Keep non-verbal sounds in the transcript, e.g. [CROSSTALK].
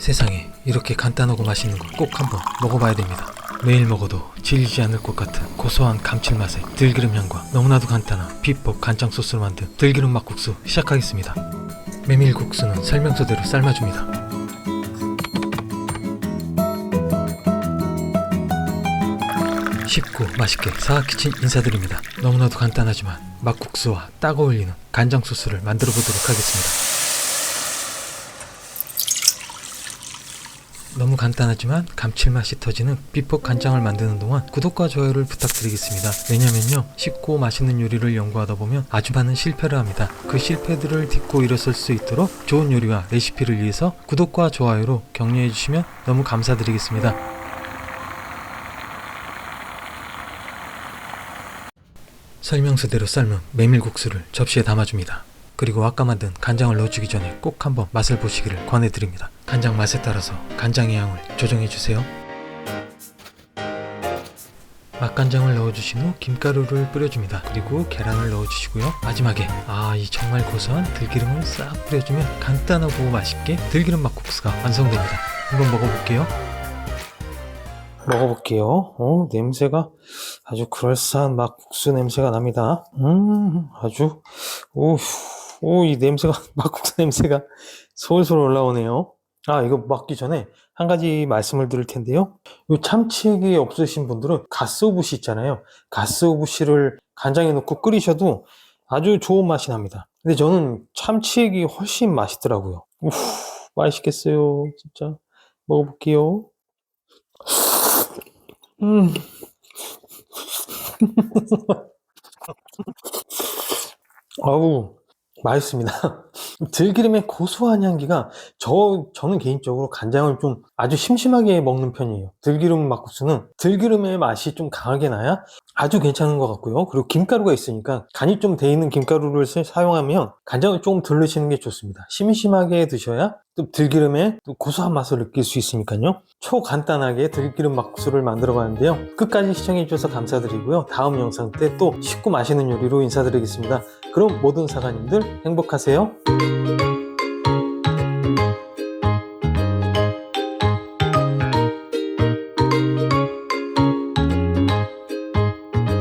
세상에 이렇게 간단하고 맛있는 거 꼭 한번 먹어봐야 됩니다. 매일 먹어도 질리지 않을 것 같은 고소한 감칠맛에 들기름 향과 너무나도 간단한 비법 간장 소스로 만든 들기름 막국수 시작하겠습니다. 메밀국수는 설명서대로 삶아줍니다. 쉽고 맛있게 사학키친 인사드립니다. 너무나도 간단하지만 막국수와 딱 어울리는 간장 소스를 만들어 보도록 하겠습니다. 너무 간단하지만 감칠맛이 터지는 비법 간장을 만드는 동안 구독과 좋아요를 부탁드리겠습니다. 왜냐면요 쉽고 맛있는 요리를 연구하다 보면 아주 많은 실패를 합니다. 그 실패들을 딛고 일어설 수 있도록 좋은 요리와 레시피를 위해서 구독과 좋아요로 격려해 주시면 너무 감사드리겠습니다. 설명서대로 삶은 메밀국수를 접시에 담아줍니다. 그리고 아까 만든 간장을 넣어주기 전에 꼭 한번 맛을 보시기를 권해드립니다. 간장 맛에 따라서 간장의 양을 조정해주세요. 맛간장을 넣어주신 후 김가루를 뿌려줍니다. 그리고 계란을 넣어주시고요. 마지막에 아 이 정말 고소한 들기름을 싹 뿌려주면 간단하고 맛있게 들기름 막국수가 완성됩니다. 한번 먹어볼게요. 먹어볼게요. 어, 냄새가 아주 그럴싸한 막국수 냄새가 납니다. 음, 아주, 오, 오, 이 냄새가, [LAUGHS] 막국수 냄새가 솔솔 올라오네요. 아, 이거 먹기 전에 한 가지 말씀을 드릴 텐데요. 요 참치액이 없으신 분들은 가스오부시 있잖아요. 가스오부시를 간장에 넣고 끓이셔도 아주 좋은 맛이 납니다. 근데 저는 참치액이 훨씬 맛있더라고요. 우, 맛있겠어요. 진짜. 먹어볼게요. 음. [LAUGHS] 아우, 맛있습니다. [LAUGHS] 들기름의 고소한 향기가 저, 저는 개인적으로 간장을 좀 아주 심심하게 먹는 편이에요. 들기름 막국수는 들기름의 맛이 좀 강하게 나야 아주 괜찮은 것 같고요. 그리고 김가루가 있으니까 간이 좀 돼 있는 김가루를 사- 사용하면 간장을 조금 덜 넣으시는 게 좋습니다. 심심하게 드셔야 또 들기름의 또 고소한 맛을 느낄 수 있으니까요. 초간단하게 들기름 막국수를 만들어 봤는데요. 끝까지 시청해 주셔서 감사드리고요. 다음 영상 때 또 쉽고 맛있는 요리로 인사드리겠습니다. 그럼 모든 사장님들 행복하세요.